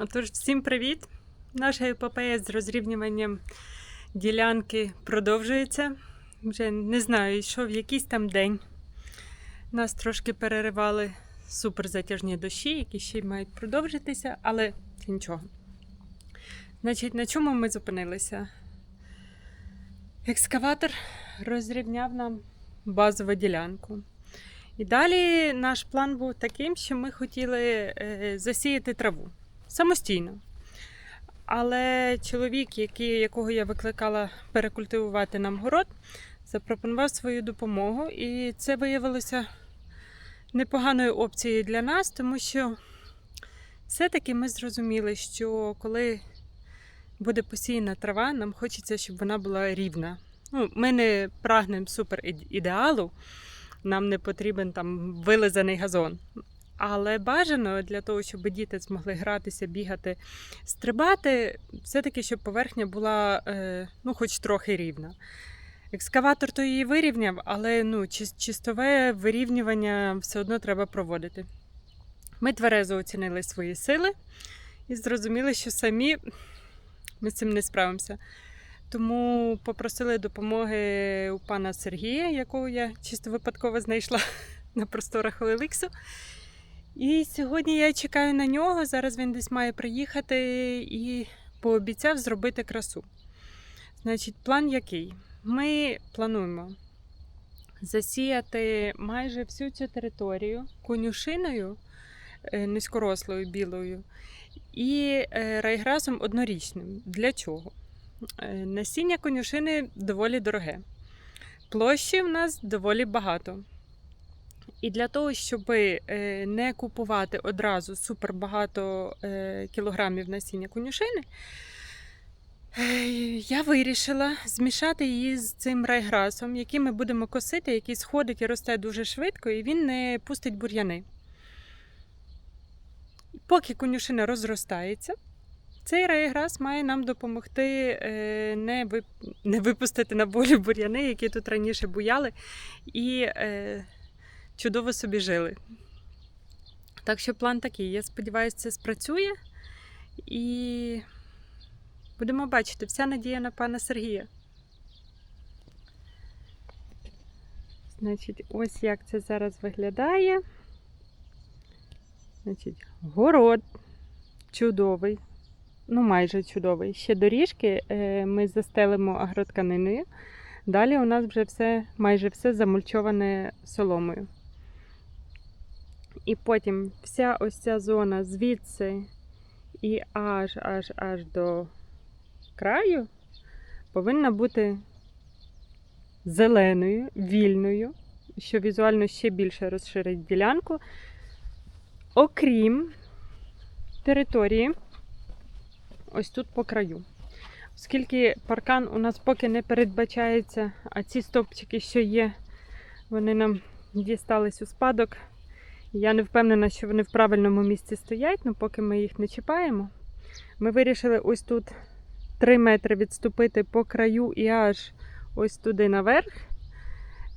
Отож, всім привіт! Наша епопея з розрівнюванням ділянки продовжується. Вже не знаю, йшов якийсь там день. Нас трошки переривали суперзатяжні дощі, які ще й мають продовжитися, але це нічого. Значить, на чому ми зупинилися? Екскаватор розрівняв нам базову ділянку. І далі наш план був таким, що ми хотіли е, засіяти траву самостійно. Але чоловік, який, якого я викликала перекультивувати нам город, запропонував свою допомогу. І це виявилося непоганою опцією для нас, тому що все-таки ми зрозуміли, що коли буде посіяна трава, нам хочеться, щоб вона була рівна. Ну, ми не прагнемо супер ідеалу, нам не потрібен там вилизаний газон. Але бажано для того, щоб діти змогли гратися, бігати, стрибати, все-таки, щоб поверхня була е, ну, хоч трохи рівна. Екскаватор то її вирівняв, але ну, чистове вирівнювання все одно треба проводити. Ми тверезо оцінили свої сили і зрозуміли, що самі ми з цим не справимося. Тому попросили допомоги у пана Сергія, якого я чисто випадково знайшла на просторах Олеликсу. І сьогодні я чекаю на нього. Зараз він десь має приїхати і пообіцяв зробити красу. Значить, план який? Ми плануємо засіяти майже всю цю територію конюшиною е, низькорослою білою і е, райграсом однорічним. Для чого? Е, Насіння конюшини доволі дороге. Площі в нас доволі багато. І для того, щоб е, не купувати одразу супер багато е, кілограмів насіння конюшини, е, я вирішила змішати її з цим райграсом, який ми будемо косити, який сходить і росте дуже швидко, і він не пустить бур'яни. Поки конюшина розростається, цей райграс має нам допомогти не, не випустити на волю бур'яни, які тут раніше буяли, і чудово собі жили. Так що план такий. Я сподіваюся, це спрацює. І будемо бачити, вся надія на пана Сергія. Значить, ось як це зараз виглядає. Значить, город чудовий, ну майже чудовий. Ще доріжки е, ми застелимо агротканиною. Далі у нас вже все, майже все замульчоване соломою. І потім вся ось ця зона звідси і аж аж аж до краю повинна бути зеленою, вільною, що візуально ще більше розширить ділянку. Окрім території, ось тут по краю. Оскільки паркан у нас поки не передбачається, а ці стовпчики, що є, вони нам дістались у спадок. Я не впевнена, що вони в правильному місці стоять, але поки ми їх не чіпаємо. Ми вирішили ось тут 3 метри відступити по краю і аж ось туди наверх,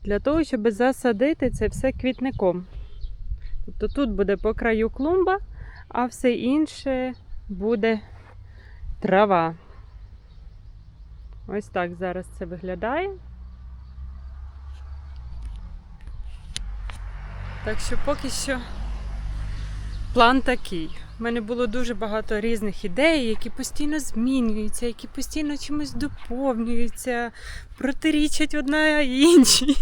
для того, щоб засадити це все квітником. Тобто тут буде по краю клумба, а все інше буде трава. Ось так зараз це виглядає. Так що поки що план такий. У мене було дуже багато різних ідей, які постійно змінюються, які постійно чимось доповнюються, протирічать одна іншій.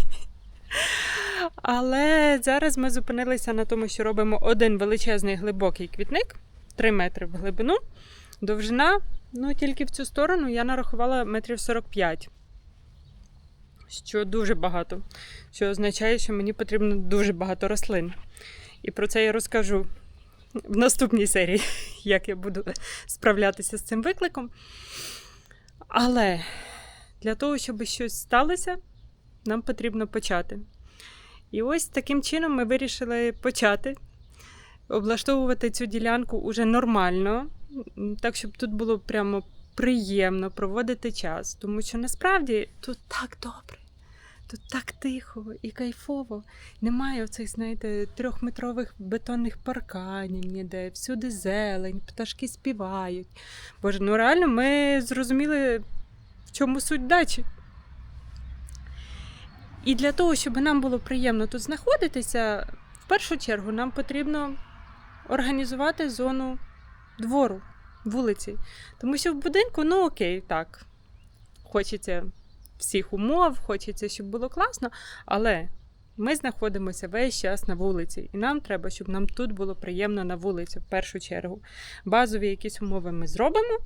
Але зараз ми зупинилися на тому, що робимо один величезний глибокий квітник, 3 метри в глибину, довжина, ну тільки в цю сторону я нарахувала метрів 45 що дуже багато, що означає, що мені потрібно дуже багато рослин. І про це я розкажу в наступній серії, як я буду справлятися з цим викликом. Але для того, щоб щось сталося, нам потрібно почати. І ось таким чином ми вирішили почати облаштовувати цю ділянку уже нормально, так, щоб тут було прямо приємно проводити час. Тому що насправді тут так добре. Тут так тихо і кайфово. Немає оцих, знаєте, трьохметрових бетонних парканів ніде, всюди зелень, пташки співають. Боже, ну реально ми зрозуміли, в чому суть дачі. І для того, щоб нам було приємно тут знаходитися, в першу чергу нам потрібно організувати зону двору, вулиці. Тому що в будинку, ну окей, так, хочеться всіх умов, хочеться, щоб було класно, але ми знаходимося весь час на вулиці, і нам треба, щоб нам тут було приємно на вулиці, в першу чергу. Базові якісь умови ми зробимо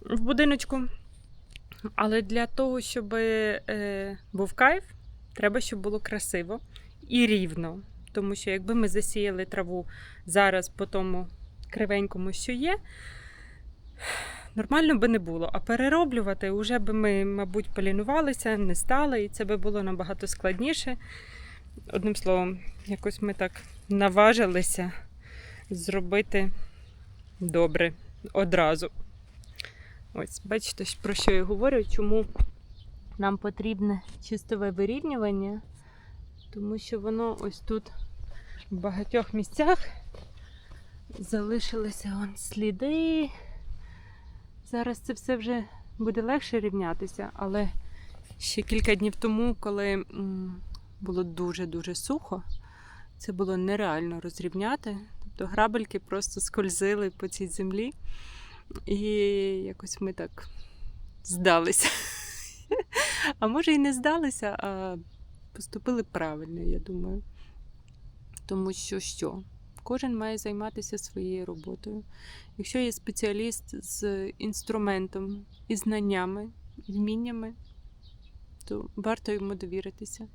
в будиночку. Але для того, щоб е, був кайф, треба, щоб було красиво і рівно. Тому що якби ми засіяли траву зараз по тому кривенькому, що є, нормально би не було. А перероблювати вже би ми, мабуть, полінувалися, не стали, і це би було набагато складніше. Одним словом, якось ми так наважилися зробити добре одразу. Ось, бачите, про що я говорю, чому нам потрібне чистове вирівнювання, тому що воно ось тут в багатьох місцях залишилися вон сліди. Зараз це все вже буде легше рівнятися, але ще кілька днів тому, коли було дуже-дуже сухо, це було нереально розрівняти. Тобто грабельки просто скользили по цій землі, і якось ми так здалися. А може і не здалися, а поступили правильно, я думаю. Тому що що? Кожен має займатися своєю роботою. Якщо є спеціаліст з інструментом і знаннями, вміннями, то варто йому довіритися.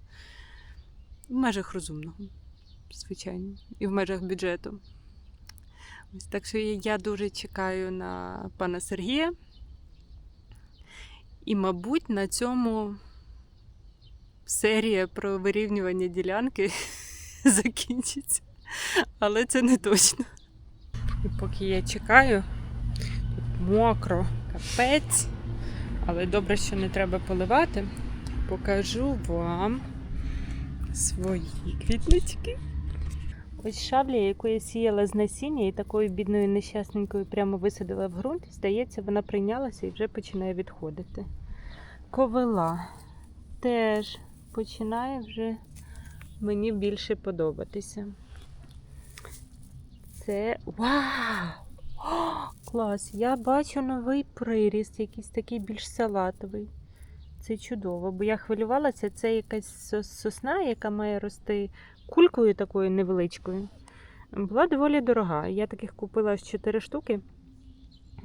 В межах розумного, звичайно, і в межах бюджету. Ось так що я дуже чекаю на пана Сергія. І, мабуть, на цьому серія про вирівнювання ділянки закінчиться. Але це не точно. І поки я чекаю, тут мокро, капець. Але добре, що не треба поливати. Покажу вам свої квітнички. Ось шабля, яку я сіяла з насіння і такою бідною нещасненькою прямо висадила в ґрунт. Здається, вона прийнялася і вже починає відходити. Ковила теж починає вже мені більше подобатися. Це. Вау! О, клас! Я бачу новий приріст, якийсь такий більш салатовий. Це чудово, бо я хвилювалася, це якась сосна, яка має рости кулькою такою невеличкою. Була доволі дорога. Я таких купила аж 4 штуки.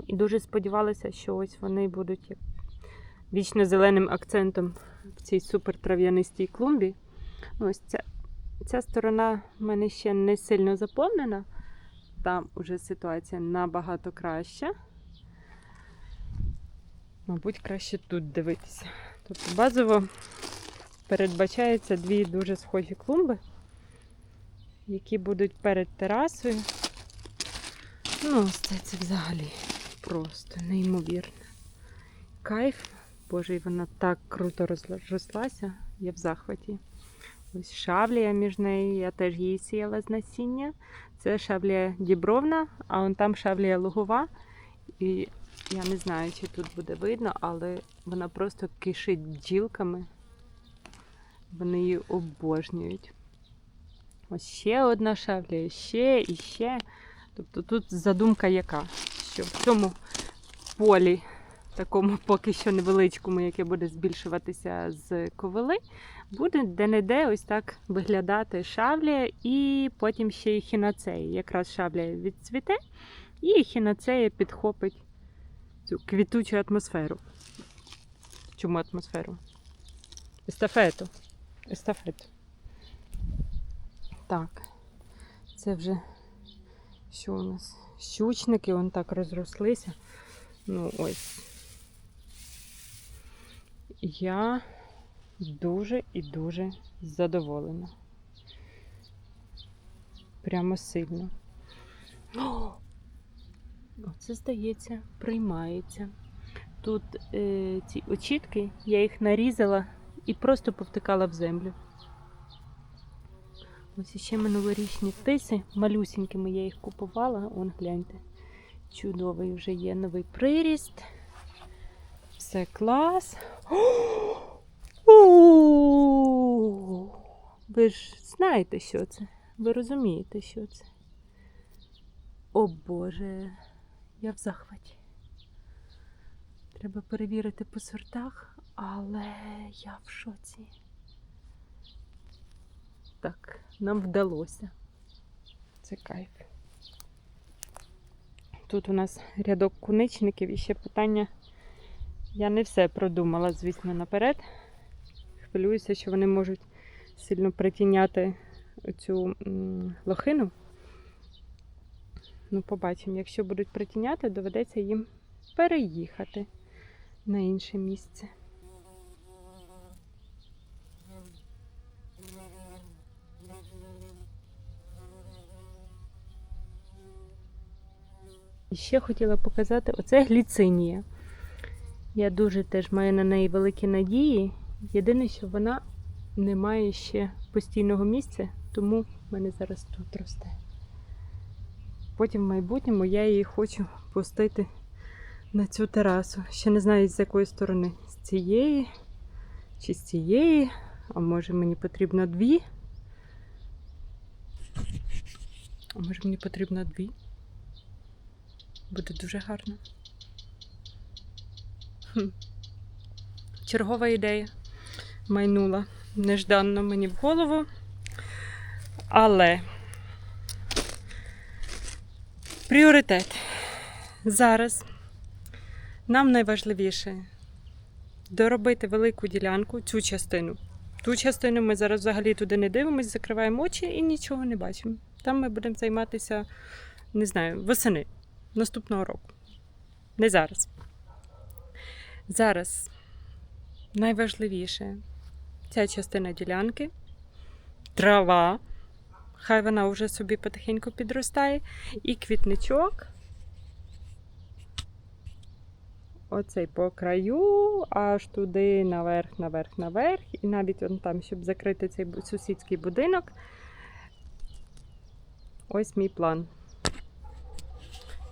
І дуже сподівалася, що ось вони будуть вічно зеленим акцентом в цій супер трав'янистій клумбі. Ось ця, ця сторона в мене ще не сильно заповнена. Там уже ситуація набагато краща. Мабуть, краще тут дивитися. Тобто базово передбачається дві дуже схожі клумби, які будуть перед терасою. Ну, ось це, це взагалі просто неймовірно. Кайф. Боже, і вона так круто розрослася, я в захваті. Ось шаблія між нею, я теж її сіяла з насіння. Це шаблія дібровна, а вон там шаблія лугова. І я не знаю, чи тут буде видно, але вона просто кишить бджілками. Вони її обожнюють. Ось ще одна шаблія, ще і ще. Тобто тут задумка яка? Що в цьому полі, такому поки що невеличкому, яке буде збільшуватися з ковили, буде де-не-де ось так виглядати шаблія, і потім ще й хіноцея. Якраз шаблія відцвіте, і хіноцея підхопить цю квітучу атмосферу. Чому атмосферу? Естафету. Естафету. Так. Це вже що у нас? Щучники, вон так розрослися. Ну, ось. Я дуже і дуже задоволена. Прямо сильно. О! Оце, здається, приймається. Тут е, ці очітки, я їх нарізала і просто повтикала в землю. Ось іще минулорічні тиси, малюсінькими я їх купувала. Он гляньте. Чудовий вже є новий приріст. Все клас. Ви ж знаєте, що це? Ви розумієте, що це? О Боже, я в захваті. Треба перевірити по сортах, але я в шоці. Так, нам вдалося. Це кайф. Тут у нас рядок куничників і ще питання. Я не все продумала, звісно, наперед. Хвилююся, що вони можуть сильно притіняти цю лохину. Ну, побачимо, якщо будуть притіняти, доведеться їм переїхати на інше місце. І ще хотіла показати оце гліцинія. Я дуже теж маю на неї великі надії. Єдине, що вона не має ще постійного місця, тому в мене зараз тут росте. Потім в майбутньому я її хочу пустити на цю терасу. Ще не знаю, з якої сторони. З цієї чи з цієї, а може мені потрібно дві. А може мені потрібно дві. Буде дуже гарно. Чергова ідея майнула нежданно мені в голову. Але пріоритет. Зараз нам найважливіше доробити велику ділянку, цю частину. Ту частину ми зараз взагалі туди не дивимося, закриваємо очі і нічого не бачимо. Там ми будемо займатися, не знаю, восени наступного року. Не зараз. Зараз найважливіше ця частина ділянки, трава. Хай вона вже собі потихеньку підростає. І квітничок. Оцей по краю, аж туди наверх, наверх, наверх. І навіть он там, щоб закрити цей сусідський будинок. Ось мій план.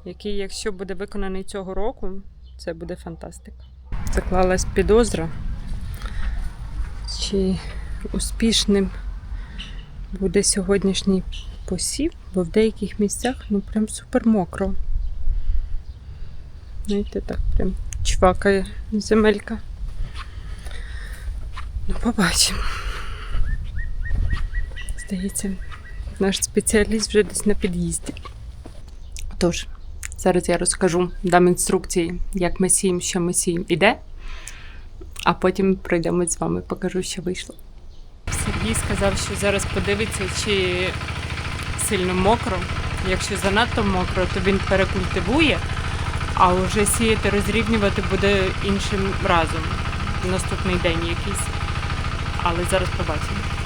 Який, якщо буде виконаний цього року, це буде фантастика. Заклалась підозра, чи успішним буде сьогоднішній посів, бо в деяких місцях ну прям супер мокро. Знаєте, так прям чвакає земелька. Ну, побачимо. Здається, наш спеціаліст вже десь на під'їзді. Тож, зараз я розкажу, дам інструкції, як ми сіємо, що ми сіємо іде, а потім пройдемо з вами, покажу, що вийшло. Сергій сказав, що зараз подивиться, чи сильно мокро. Якщо занадто мокро, то він перекультивує, а вже сіяти, розрівнювати буде іншим разом. Наступний день якийсь. Але зараз побачимо.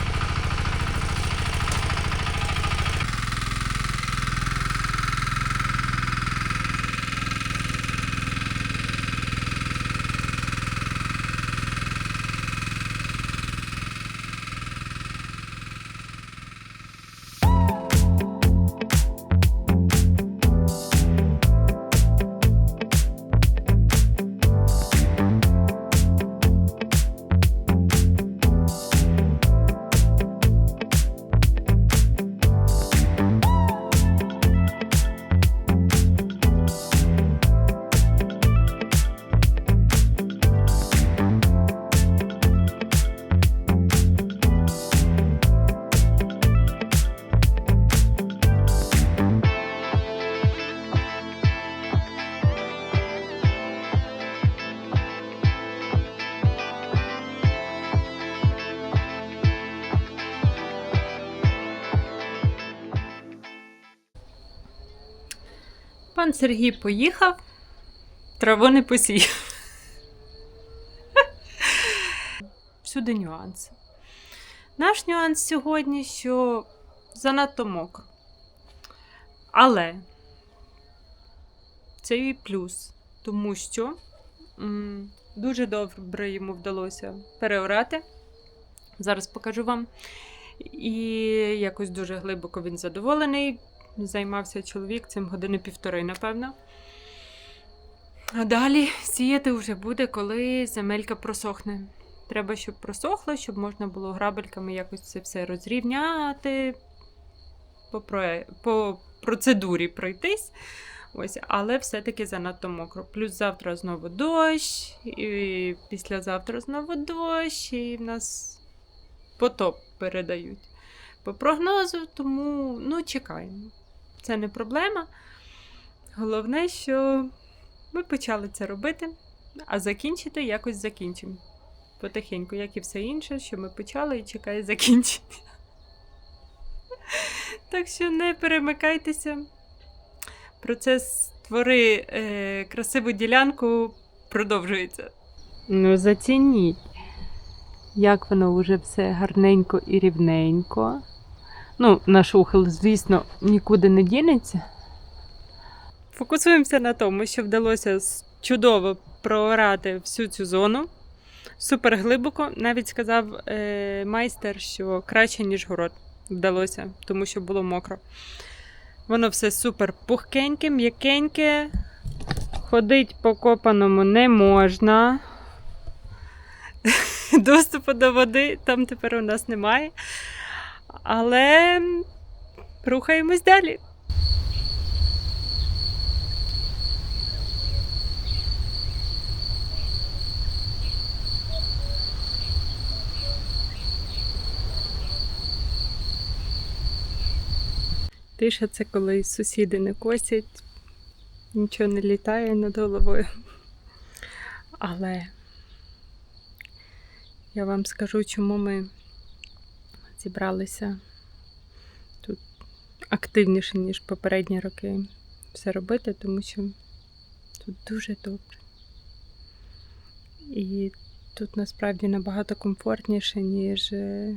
Пан Сергій поїхав, траву не посіяв. Всюди нюанси. Наш нюанс сьогодні, що занадто мокро. Але це і плюс, тому що м, дуже добре йому вдалося переорати Зараз покажу вам. І якось дуже глибоко він задоволений. Займався чоловік цим години півтори, напевно. А далі сіяти вже буде, коли земелька просохне. Треба, щоб просохло, щоб можна було грабельками якось це все розрівняти, по, про... по процедурі пройтись. Ось, але все-таки занадто мокро. Плюс завтра знову дощ, і післязавтра знову дощ, і в нас потоп передають по прогнозу, тому ну, чекаємо. Це не проблема. Головне, що ми почали це робити, а закінчити якось закінчимо. Потихеньку, як і все інше, що ми почали і чекає закінчення. Так що не перемикайтеся. Процес створи е, красиву ділянку продовжується. Ну, зацініть, як воно вже все гарненько і рівненько. Ну, наш ухил, звісно, нікуди не дінеться. Фокусуємося на тому, що вдалося чудово проорати всю цю зону. Супер глибоко. Навіть сказав е, майстер, що краще, ніж город вдалося, тому що було мокро. Воно все супер пухкеньке, м'якеньке. Ходить по копаному не можна. Доступу до води там тепер у нас немає. Але рухаємось далі. Тиша це коли сусіди не косять, нічого не літає над головою. Але я вам скажу, чому ми зібралися тут активніше, ніж попередні роки все робити, тому що тут дуже добре. І тут насправді набагато комфортніше, ніж е,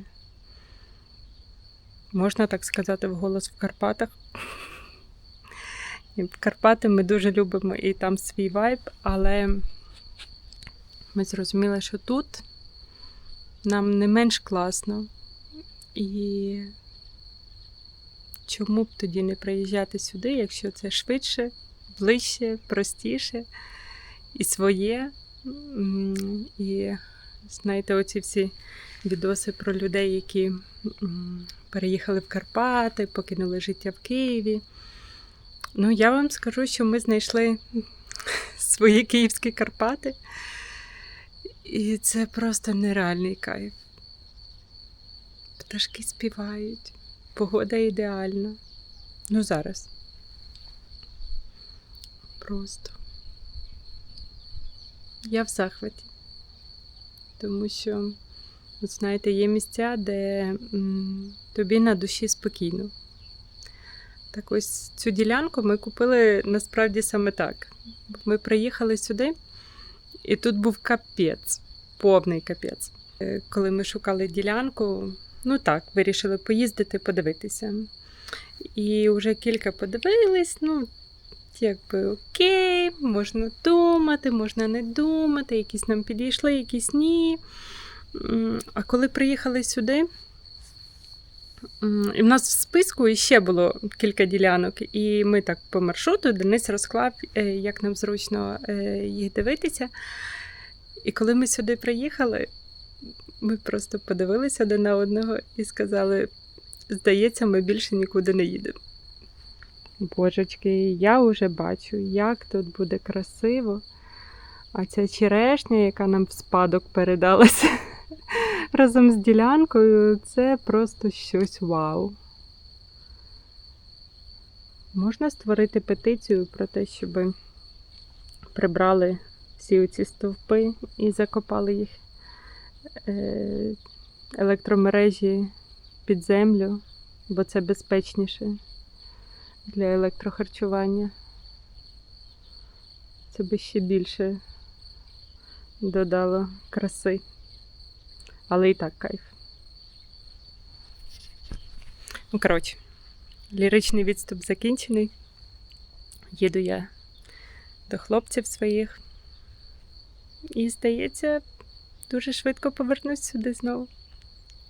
можна так сказати, вголос в Карпатах. В Карпати ми дуже любимо і там свій вайб, але ми зрозуміли, що тут нам не менш класно. І чому б тоді не приїжджати сюди, якщо це швидше, ближче, простіше і своє. І знаєте, оці всі відоси про людей, які переїхали в Карпати, покинули життя в Києві. Ну, я вам скажу, що ми знайшли свої київські Карпати. І це просто нереальний кайф. Пташки співають, погода ідеальна. Ну, зараз. Просто. Я в захваті. Тому що, от знаєте, є місця, де тобі на душі спокійно. Так ось цю ділянку ми купили насправді саме так. Ми приїхали сюди, і тут був капець, повний капець. Е, Коли ми шукали ділянку, ну так, вирішили поїздити, подивитися. І вже кілька подивились, ну, якби окей, можна думати, можна не думати, якісь нам підійшли, якісь ні. А коли приїхали сюди, і в нас в списку іще було кілька ділянок, і ми так по маршруту Денис розклав, е, як нам зручно е, їх дивитися. І коли ми сюди приїхали, ми просто подивилися один на одного і сказали: здається, ми більше нікуди не їдемо. Божечки, я вже бачу, як тут буде красиво. А ця черешня, яка нам в спадок передалася разом з ділянкою, це просто щось вау. Можна створити петицію про те, щоб прибрали всі оці стовпи і закопали їх електромережі під землю, бо це безпечніше для електрохарчування. Це би ще більше додало краси. Але і так кайф. Ну, коротше, ліричний відступ закінчений. Їду я до хлопців своїх. І, здається, дуже швидко повернусь сюди знову.